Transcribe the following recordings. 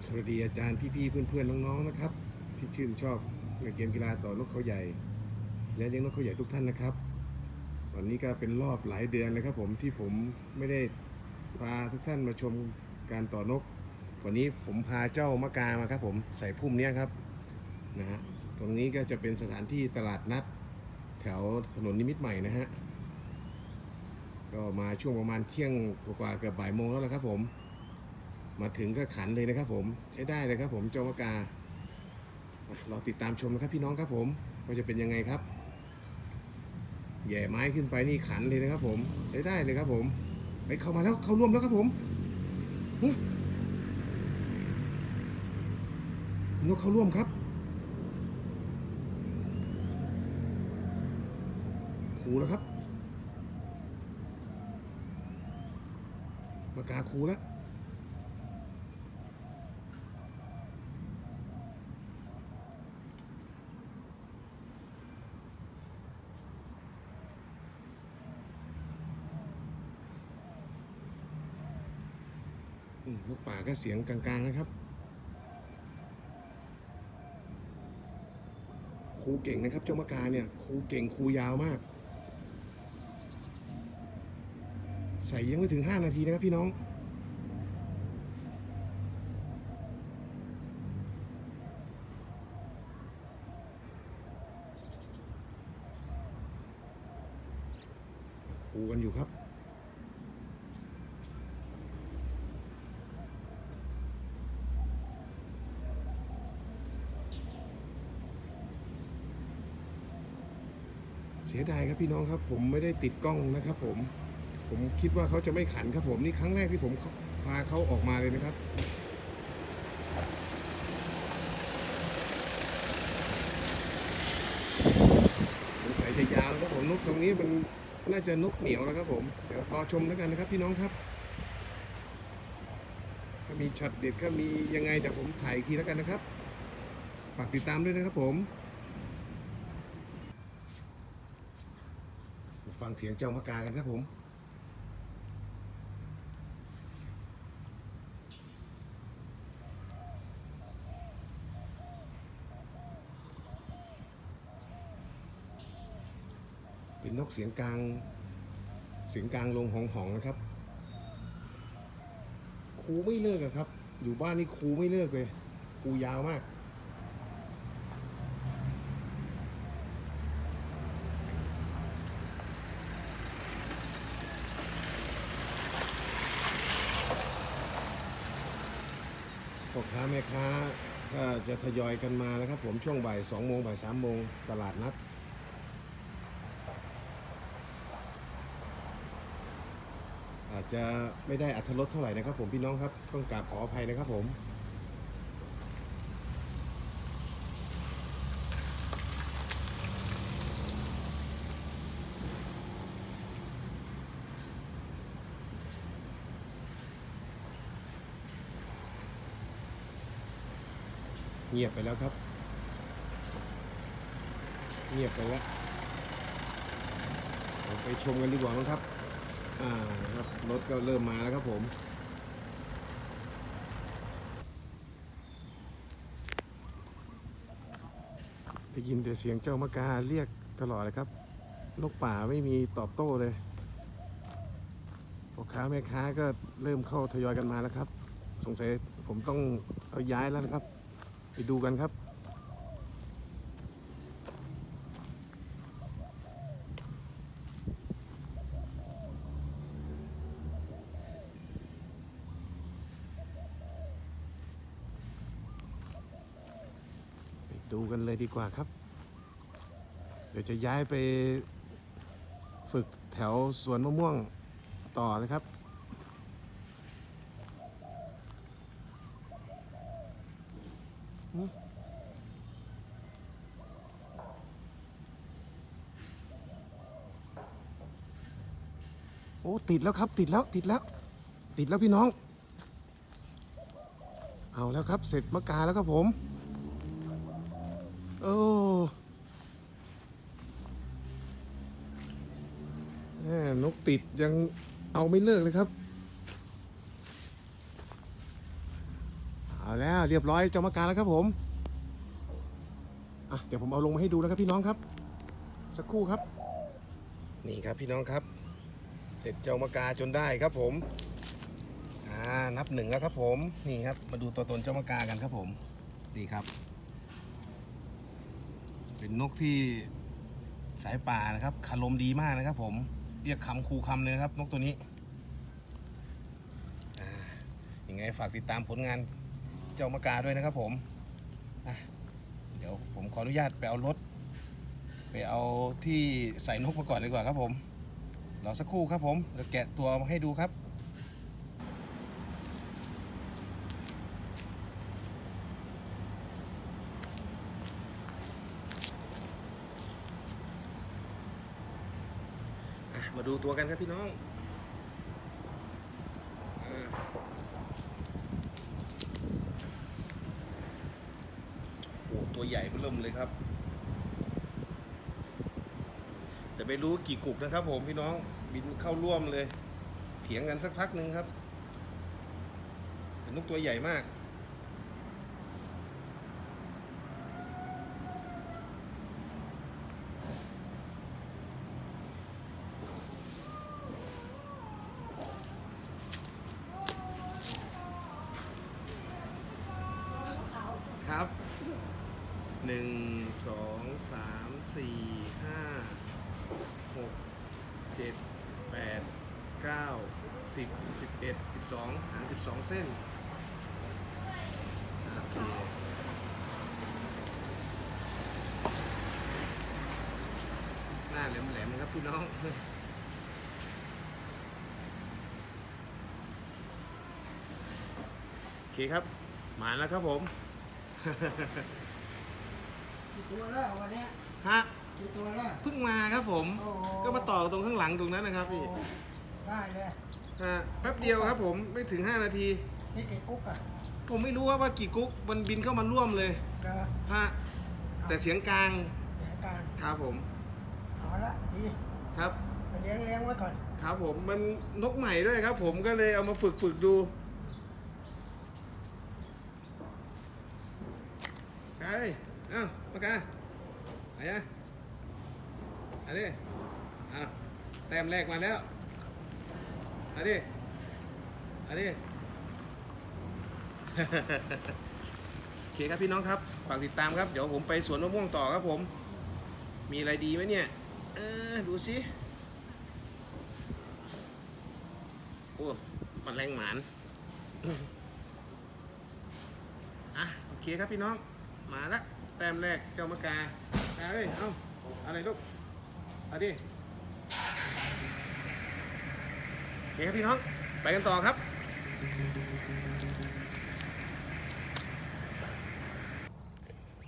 บสวัสดีอาจารย์พี่ๆเพื่อนๆน้องๆนะครับ ที่ชื่นชอบในเกมกีฬาต่อนกเขาใหญ่ และเลี้ยงนกเขาใหญ่ทุกท่านนะครับ วันนี้ก็เป็นรอบหลายเดือนเลยครับผมที่ผมไม่ได้พาทุกท่านมาชมการต่อนก วันนี้ผมพาเจ้ามะกามาครับผมใส่พุ่มเนี้ยครับนะฮะตรงนี้ก็จะเป็นสถานที่ตลาดนัด แถวถนนนิมิตใหม่นะฮะก็มาช่วงประมาณเที่ยงกว่าเกือบบ่ายโมงแล้วละครับผม มาถึงก็ขันเลยนะครับผมใช้ได้เลยครับผมเจ้ามะกาอะรอติดตามชมนะครับพี่น้องครับผมว่าจะเป็นยังไงครับแย่ไม้ขึ้นไปนี่ขันเลยนะครับผมใช้ได้เลยครับผมไปเข้ามาแล้วเข้าร่วมแล้วครับผมนกเข้าร่วมครับคูแล้วครับมากาคูแล้ว นกป่าก็เสียงกลางๆนะครับครูเก่งนะครับเจ้ามะกาเนี่ยครูเก่งครูยาวมาก ใส่ยังไม่ถึง 5 นาทีนะครับพี่น้อง ครูกันอยู่ครับ เสียดาย ครับพี่น้องครับผมไม่ได้ติดกล้องนะครับ ผม ผมคิดว่าเขาจะไม่ขันครับผมนี่ครั้งแรกที่ผมพาเขาออกมาเลยนะครับสงสัยจะยาวแล้วครับผมนกตรงนี้มันน่าจะนกเหนียวแล้วครับผมเดี๋ยวรอชมแล้วกันนะครับ พี่น้องครับ ถ้ามีช็อตเด็ดถ้ามียังไงเดี๋ยวผมถ่ายอีกทีแล้วกันนะครับฝากติดตามด้วยนะครับผม ฟังเสียงเจ้ามะกากันครับผมเป็นนกเสียงกลาง เสียงกลางลงหองหองๆนะครับครูไม่เลิกอะครับ อยู่บ้านนี่ครูไม่เลิกเลยครูยาวมาก แม่ค้าก็จะทยอยกันมานะครับผมช่วงบ่ายสองโมงบ่ายสามโมงตลาดนัดอาจจะไม่ได้อัธรสเท่าไหร่นะครับผมพี่น้องครับต้องกราบขออภัยนะครับผม งียบไปแล้วครับ เงียบไปแล้วไปชมกันดีกว่าครับ อ่าครับรถก็เริ่มมาแล้วครับผมได้ยินแต่เสียงเจ้ามะกาเรียกตลอดเลยครับ นกป่าไม่มีตอบโต้เลยพ่อค้าแม่ค้าก็เริ่มเข้าทยอยกันมาแล้วครับ สงสัยผมต้องเอาย้ายแล้วนะครับ ดูกันครับ ไปดูกันเลยดีกว่าครับ เดี๋ยวจะย้ายไปฝึกแถวสวนมะม่วงต่อเลยครับ โอ้ติดแล้วครับ ติดแล้วติดแล้ว ติดแล้วพี่น้อง เอาแล้วครับ เสร็จมะกาแล้วครับผม โอ้แหนกติดยังเอาไม่เลิกเลยครับ เอาเรียบร้อยเจ้ามกาแล้วครับผมอะเดี๋ยวผมเอาลงมาให้ดูนะครับพี่น้องครับ สักครู่ครับ นี่ครับพี่น้องครับ เสร็จเจ้ามะกาจนได้ครับผมอ่านับหนึ่งแล้วครับผมนี่ครับ มาดูตัวตนเจ้ามะกากันครับผมดีครับ เป็นนกที่สายป่านะครับคารมดีมากนะครับ ผมเรียกคำคูคำเลยนะครับ นกตัวนี้อ่ายังไงฝากติดตามผลงาน จ้ามะกาด้วยนะครับผมเดี๋ยวผมขออนุญาตไปเอารถ ไปเอาที่ใส่นกมาก่อนดีกว่าครับผมรอสักครู่ครับผมเดี๋ยวแกะตัวมาให้ดูครับมาดูตัวกันครับพี่น้องอ่าโอ้ตัว ใหญ่เริ่มเลยครับ แต่ไปรู้กี่กุกนะครับ ผมพี่น้องบินเข้าร่วมเลย เถียงกันสักพักหนึ่งครับเป็นนกตัวใหญ่มาก 11 12หาง12 เส้นโอเคหน้าแหลมแๆนะครับพี่น้องโอเคครับ หมานแล้วครับผม กี่ตัวแล้ววันนี้ฮะ กี่ตัวแล้วเพิ่งมาครับผมก็มาต่อตรงข้างหลังตรงนั้นนะครับพี่ ได้เลย ฮะแป๊บเดียวครับผมไม่ถึง 5 นาที นี่กี่กุ๊กอะผมไม่รู้ว่าว่ากี่กุ๊กมันบินเข้ามาร่วมเลยก็ฮะแต่เสียงกลางเสียงการครับผมเอาละดีครับไปเลี้ยงเลี้ยงไว้ก่อนครับผมมันนกใหม่ด้วยครับ ผมก็เลยเอามาฝึกฝึกดูไอ้เอ้าปากกาไหนอะอันนี้อ้าวแต้มแรกมาแล้ว อันนี้อันนี้ โอเคครับพี่น้องครับ ฝากติดตามครับ เดี๋ยวผมไปสวนมะม่วงต่อครับผม มีอะไรดีไหมเนี่ย เออ ดูสิ โอ้มันแรงหมาน อะ โอเคครับพี่น้อง มาละ แต้มแรกเจ้ามะกาเอ้ย เอาอะไรลูกเอาดิ โอเครับพี่น้อง ไปกันต่อครับ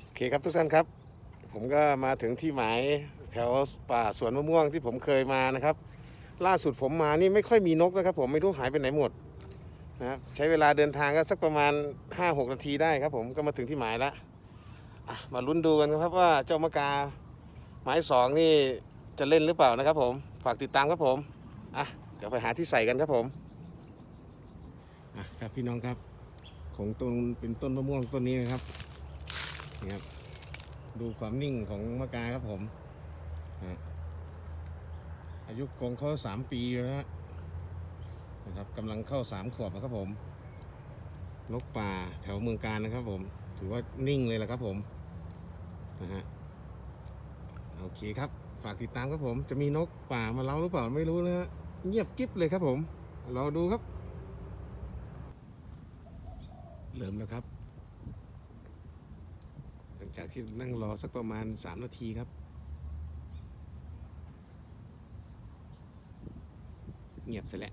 โอเคครับทุกท่านครับ ผมก็มาถึงที่หมายแถวป่าสวนมะม่วงที่ผมเคยมานะครับ ล่าสุดผมมานี่ไม่ค่อยมีนกนะครับ ผมไม่รู้หายไปไหนหมดนะครับใช้เวลาเดินทางก็สักประมาณ 5-6 นาทีได้ครับ ผมก็มาถึงที่หมายแล้วมาลุ้นดูกันครับว่าเจ้ามะกา หมายสองนี่จะเล่นหรือเปล่านะครับผม ฝากติดตามครับผม อะ ดี๋ยวไปหาที่ใส่กันครับผมครับพี่น้องครับ ของต้นเป็นต้นมะม่วงต้นนี้นะครับนี่ครับ ดูความนิ่งของมะกาครับผมอายุกงเขาสามปีแล้วนะนะครับกำลังเข้าสามขวบนะครับผมนกป่าแถวเมืองการนะครับผม ถือว่านิ่งเลยแหละครับผมนะฮะโอเคครับ ฝากติดตามครับผม จะมีนกป่ามาเล้าหรือเปล่าไม่รู้นะฮะ เงียบกิ๊บเลยครับผมรอดูครับ เริ่มแล้วครับ หลังจากที่นั่งรอสักประมาณ 3 นาทีครับ เงียบซะแล้ว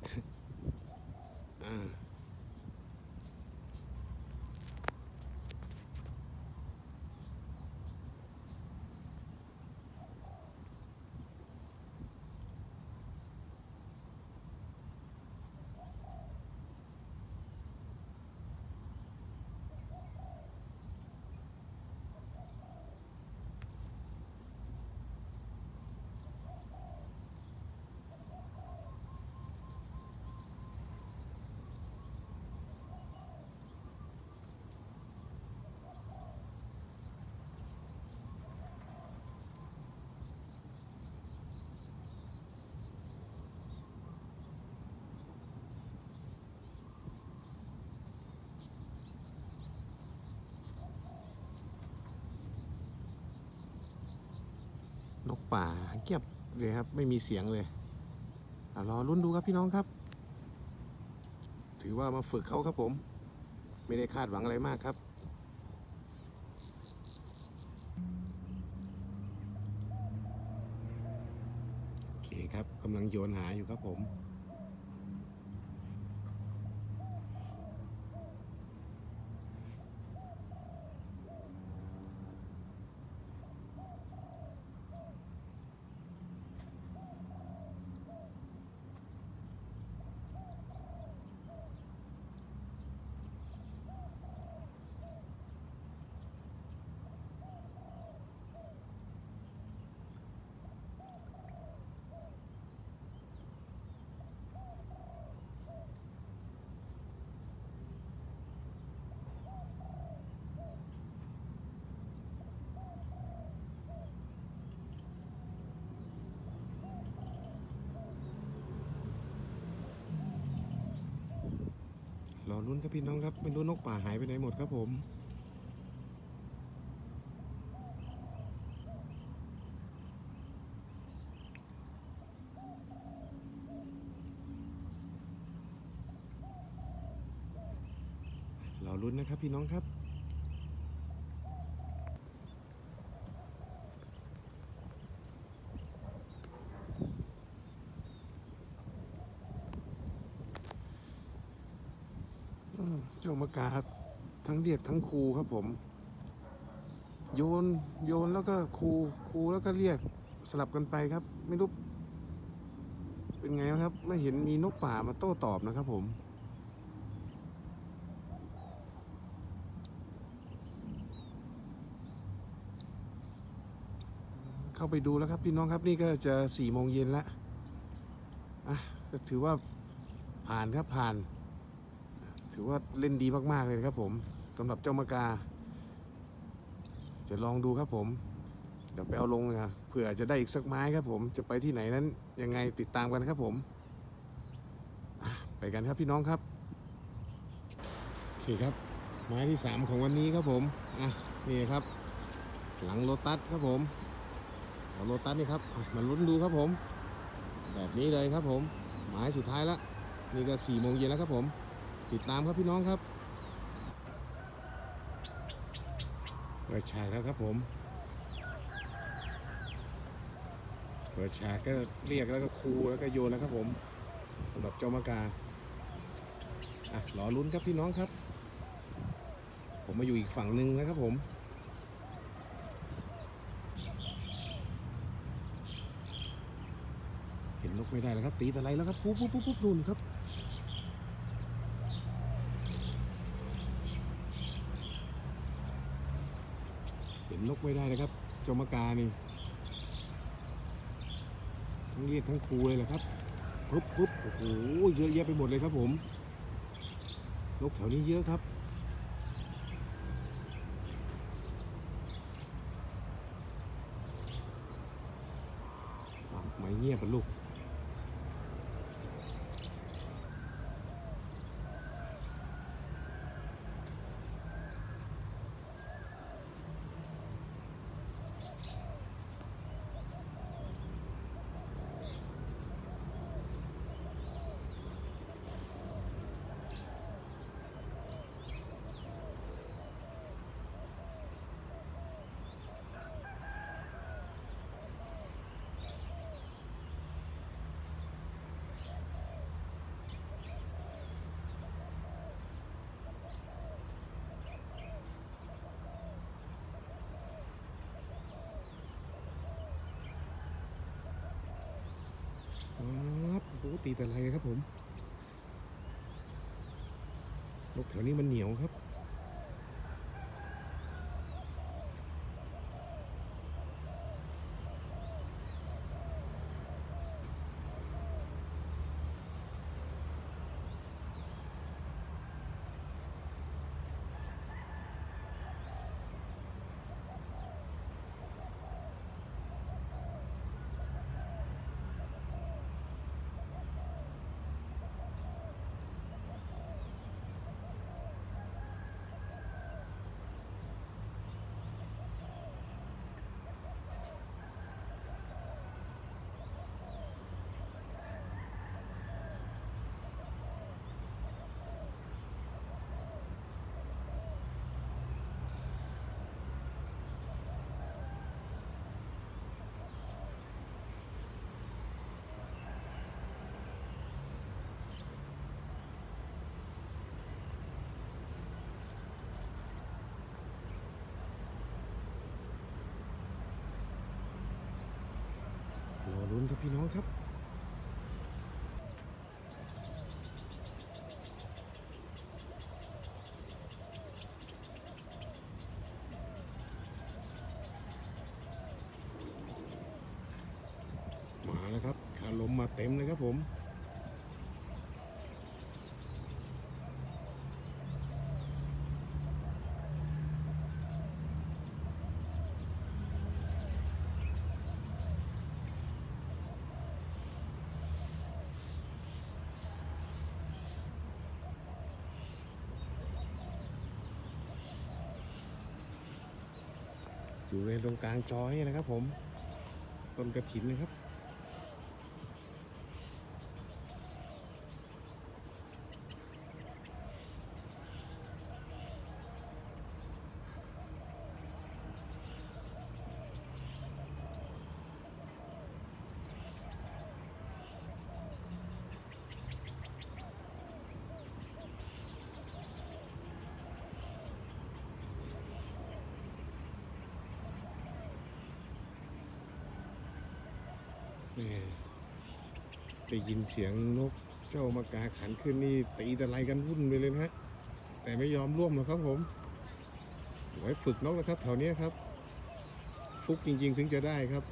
ป่าเงียบเลยครับ ไม่มีเสียงเลยอรอรุ่นดูครับพี่น้องครับ ถือว่ามาฝึกเขาครับผม ไม่ได้คาดหวังอะไรมากครับ โอเคครับกำลังโยนหาอยู่ครับผม ลุ้นครับพี่น้องครับไม่รู้นกป่าหายไปไหนหมดครับผมเรารุ้นนะครับพี่น้องครับ อืม เจ้ามากาทั้งเรียกทั้งครูครับผม โยนโยนแล้วก็ครูครูแล้วก็เรียกสลับกันไปครับ ไม่รู้เป็นไงครับ ไม่เห็นมีนกป่ามาโต้ตอบนะครับผมเข้าไปดูแล้วครับพี่น้องครับนี่ก็จะสี่โมงเย็นแล้วอะก็ถือว่าผ่านครับผ่าน ถือว่าเล่นดีมาก ๆ เลยครับผมสำหรับเจ้ามากา จะลองดูครับผม เดี๋ยวไปเอาลงนะเผื่อจะได้อีกสักไม้ครับผม จะไปที่ไหนนั้นยังไงติดตามกันครับผมไปกันครับพี่น้องครับโอเคครับ ไม้ที่ 3 ของวันนี้ครับผมอะนี่ครับ หลังโลตัสครับผมเอาโลตัสนี่ครับอะมาลุ้นดูครับผม แบบนี้เลยครับผม ไม้สุดท้ายละนี่ก็สี่โมงเย็นแล้วครับผม ติดตามครับพี่น้องครับเปิดฉากแล้วครับผมเปิดฉากก็เรียกแล้วก็คูแล้วก็โยนแล้วครับผมสำหรับเจ้ามากาอะรอลุ้นครับพี่น้องครับ ผมมาอยู่อีกฝั่งหนึ่งนะครับผมเห็นนกไม่ได้แล้วครับ ตีตะไลแล้วครับปุ๊บปุ๊บปุ๊บปุ๊บนู่นครับ เห็นน กไม่ได้นะครับ จมกานี่ทั้งเรียกทั้งครูเลยแหละครับปุ๊บปุ๊บโอ้โหเยอะแยะไปหมดเลยครับผมนกแถวนี้เยอะครับไม่เงียบเป็นลูก ตีแต่ไรครับผมนกแถวนี้มันเหนียวครับ ลุ้นครับพี่น้องครับ มาแล้วครับคาลมมาเต็มเลยครับผม อยู่ในตรงกลางจอนี่นะครับผมต้นกระถินนะครับ ได้ยินเสียงนกเจ้ามากาขันขึ้นนี่ตีตะไลกันวุ่นไปเลยนะฮะแต่ไม่ยอมร่วมหรอกครับผม ไว้ฝึกนกแล้วครับแถวนี้ครับ ฟุกจริง ๆ ถึงจะได้ครับ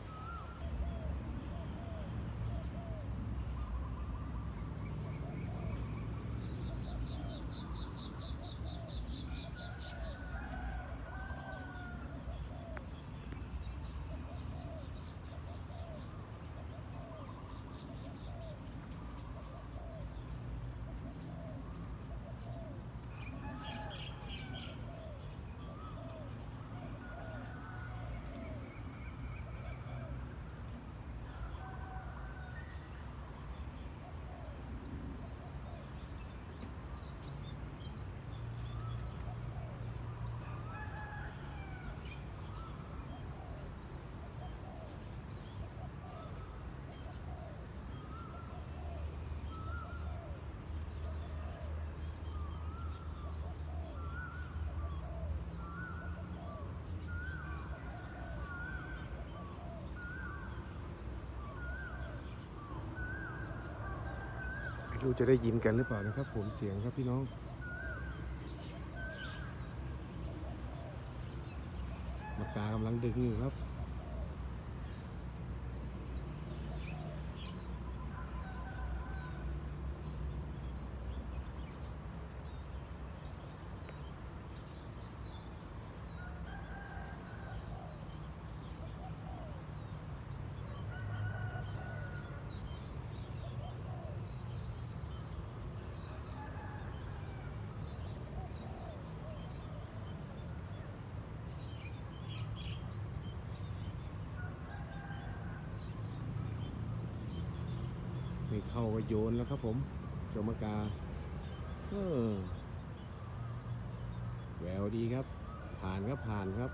รู้จะได้ยินกันหรือเปล่านะครับ ผมเสียงครับพี่น้อง มากากำลังดึงอยู่ครับ ไม่เข้าก็โยนแล้วครับผมจมากาเออแววดีครับ ผ่านครับผ่านครับ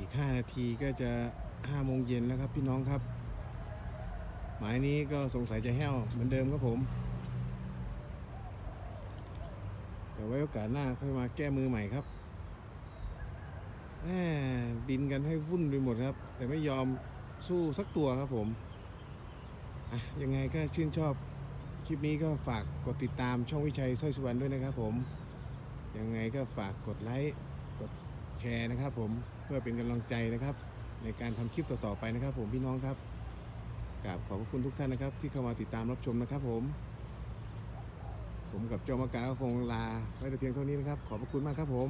อีก 5 นาทีก็จะ5โมงเย็นแล้วครับพี่น้องครับ หมายนี้ก็สงสัยจะแห้วเหมือนเดิมครับผม เดี๋ยวไว้โอกาสหน้าค่อยมาแก้มือใหม่ครับ แม่บินกันให้วุ่นไปหมดครับ แต่ไม่ยอมสู้สักตัวครับผมอะยังไงก็ชื่นชอบคลิปนี้ก็ฝากกดติดตามช่องวิชัยสร้อยสุวรรณด้วยนะครับผม ยังไงก็ฝากกดไลค์กดแชร์นะครับ ผมเพื่อเป็นกำลังใจนะครับ ในการทำคลิปต่อๆไปนะครับ ผมพี่น้องครับกราบขอบพระคุณทุกท่านนะครับ ที่เข้ามาติดตามรับชมนะครับ ผม ผมกับเจ้ามากาก็คงลาไว้แต่เพียงเท่านี้นะครับ ขอบพระคุณมากครับผม